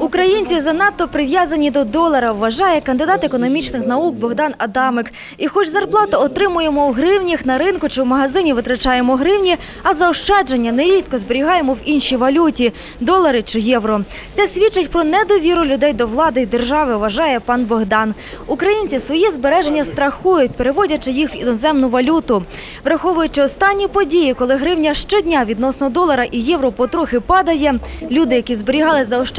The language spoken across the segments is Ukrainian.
Українці занадто прив'язані до долара, вважає кандидат економічних наук Богдан Адамик. І хоч зарплату отримуємо у гривнях, на ринку чи в магазині витрачаємо гривні, а заощадження нерідко зберігаємо в іншій валюті – долари чи євро. Це свідчить про недовіру людей до влади і держави, вважає пан Богдан. Українці свої збереження страхують, переводячи їх в іноземну валюту. Враховуючи останні події, коли гривня щодня відносно долара і євро потрохи падає, люди, які зберігали заощадження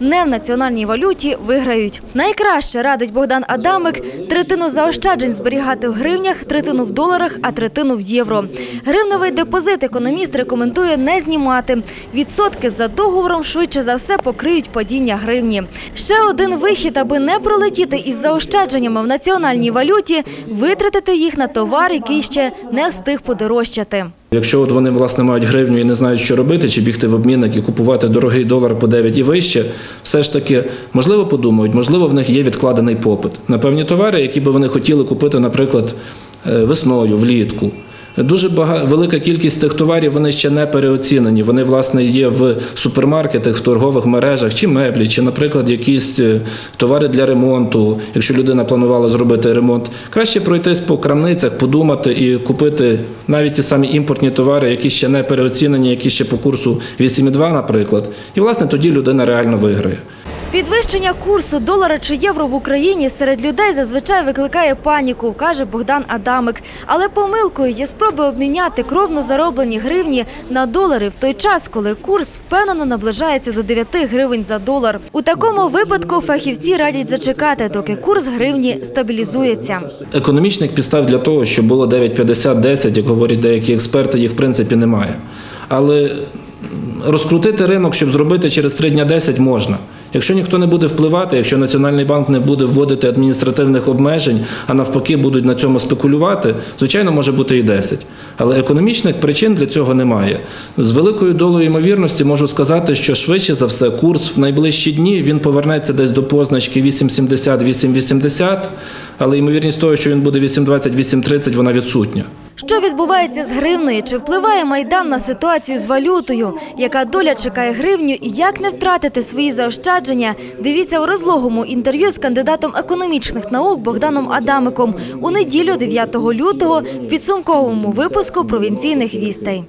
не в національній валюті, виграють. Найкраще радить Богдан Адамик третину заощаджень зберігати в гривнях, третину в доларах, а третину в євро. Гривневий депозит економіст рекомендує не знімати. Відсотки за договором швидше за все покриють падіння гривні. Ще один вихід, аби не пролетіти із заощадженнями в національній валюті, витратити їх на товар, який ще не встиг подорожчати. Якщо от вони власне мають гривню і не знають, що робити, чи бігти в обмінник і купувати дорогий долар по 9 і вище, все ж таки можливо подумають, можливо, в них є відкладений попит на певні товари, які би вони хотіли купити, наприклад, е, весною, влітку. Дуже бага... велика кількість цих товарів вони ще не переоцінені. Вони, власне, є в супермаркетах, в торгових мережах, чи меблі, чи, наприклад, якісь е, товари для ремонту. Якщо людина планувала зробити ремонт, краще пройтись по крамницях, подумати і купити навіть ті самі імпортні товари, які ще не переоцінені, які ще по курсу 8,2, наприклад. І, власне, тоді людина реально виграє. Підвищення курсу долара чи євро в Україні серед людей зазвичай викликає паніку, каже Богдан Адамик. Але помилкою є спроби обміняти кровно зароблені гривні на долари в той час, коли курс впевнено наближається до 9 гривень за долар. У такому випадку фахівці радять зачекати, доки курс гривні стабілізується. Економічних підстав для того, щоб було 9,50-10, як говорять деякі експерти, їх в принципі немає. Але розкрутити ринок, щоб зробити через 3 дня 10 можна. Якщо ніхто не буде впливати, якщо Національний банк не буде вводити адміністративних обмежень, а навпаки будуть на цьому спекулювати, звичайно, може бути і 10. Але економічних причин для цього немає. З великою долею ймовірності можу сказати, що швидше за все курс в найближчі дні він повернеться десь до позначки 8,70-8,80, але ймовірність того, що він буде 8,20-8,30, вона відсутня. Що відбувається з гривнею? Чи впливає Майдан на ситуацію з валютою? Яка доля чекає гривню і як не втратити свої заощадження? Дивіться у розлогому інтерв'ю з кандидатом економічних наук Богданом Адамиком у неділю 9 лютого в підсумковому випуску провінційних вістей.